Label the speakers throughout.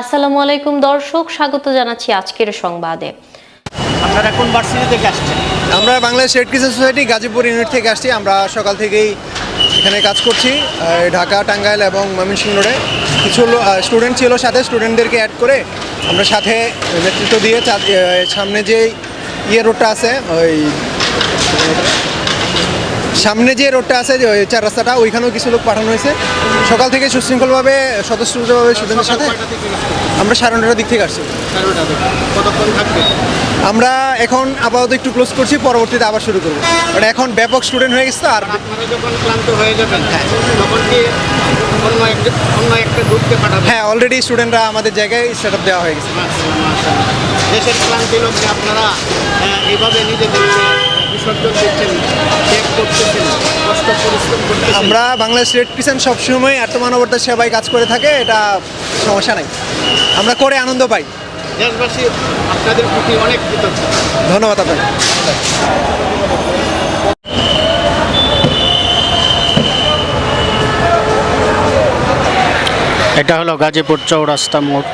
Speaker 1: আসসালামু আলাইকুম দর্শক স্বাগত জানাচ্ছি আজকের সংবাদে।
Speaker 2: আপনারা কোন ভার্সিটি থেকে আসছেন?
Speaker 3: আমরা Bangladesh Red Crescent Society Gazipur unit থেকে আসছি। আমরা সকাল থেকেই এখানে কাজ করছি ঢাকা টাঙ্গাইল এবং ময়মনসিংহ রোডে। কিছু স্টুডেন্ট ছিল সাথে স্টুডেন্টদেরকে অ্যাড করে আমরা সাথে নেতৃত্ব দিয়ে সামনে যে ইয়ে রোডটা আছে ওই সামনে যে রোডটা আছে যে চার রাস্তাটা ওইখানেও কিছু লোক পাঠানো হয়েছে। সকাল থেকে সুশৃঙ্খলভাবে স্বতঃস্ফূর্তভাবে স্টুডেন্টের সাথে আমরা সাড়ে নটার দিক থেকে আসছি। আমরা এখন আপাতত একটু ক্লোজ করছি পরবর্তীতে আবার শুরু করব। মানে এখন ব্যাপক স্টুডেন্ট হয়ে গেছে আর
Speaker 2: হয়ে
Speaker 3: হ্যাঁ অলরেডি স্টুডেন্টরা আমাদের জায়গায় সেট দেওয়া হয়ে গেছে।
Speaker 2: দেশের ক্লান্তি লোককে আপনারা এইভাবে নিজেদেরকে বিসর্জন দিচ্ছেন ত্যাগ করতেছেন কষ্ট পরিশ্রম করতেছেন।
Speaker 3: আমরা বাংলাদেশ রেড ক্রিসেন্ট সবসময় আত্মমানবতার সেবায় কাজ করে থাকে এটা সমস্যা নাই। আমরা করে আনন্দ পাই।
Speaker 2: দেশবাসী আপনাদের প্রতি অনেক কৃতজ্ঞ।
Speaker 3: ধন্যবাদ আপনাকে।
Speaker 4: এটা হলো গাজীপুর চৌরাস্তা মোড়।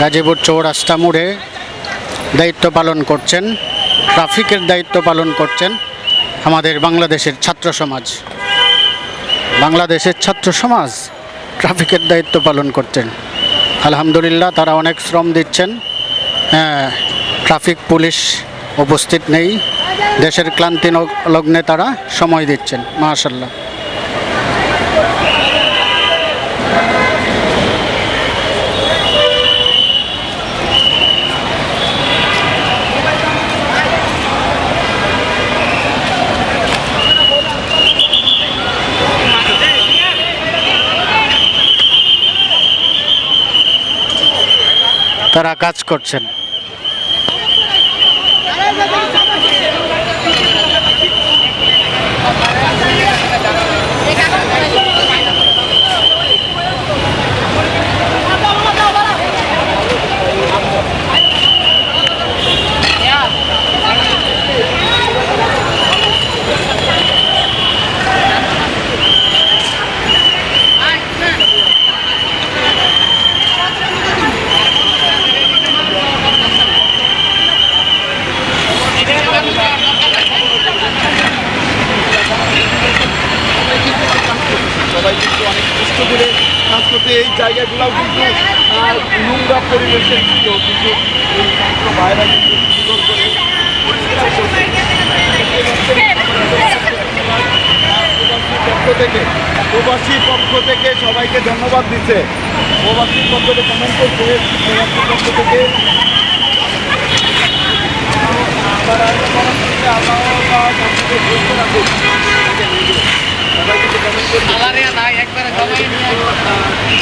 Speaker 4: গাজীপুর চৌরাস্তা মোড়ে দায়িত্ব পালন করছেন, ট্রাফিকের দায়িত্ব পালন করছেন আমাদের বাংলাদেশের ছাত্র সমাজ। বাংলাদেশের ছাত্র সমাজ ট্রাফিকের দায়িত্ব পালন করছেন। আলহামদুলিল্লাহ তারা অনেক শ্রম দিচ্ছেন। হ্যাঁ ট্রাফিক পুলিশ উপস্থিত নেই। দেশের ক্লান্তি লগ্নে তারা সময় দিচ্ছেন মাশাল্লাহ তারা কাজ করছেন
Speaker 5: সবাই কিন্তু করে কাজ করতে এই জায়গাগুলোও কিন্তু নোংরা পরিবেশের ছিল, কিন্তু এই ছাত্র ভাইরা কিন্তু সুন্দর করে প্রবাসী পক্ষ থেকে সবাইকে ধন্যবাদ দিচ্ছে। প্রবাসীর পক্ষ থেকে কমেন্ট করছে, প্রবাসীর পক্ষ থেকে কমেন্ট আল্লাহ রাখুন। সবাই কিন্তু কমেন্ট করছে অনেক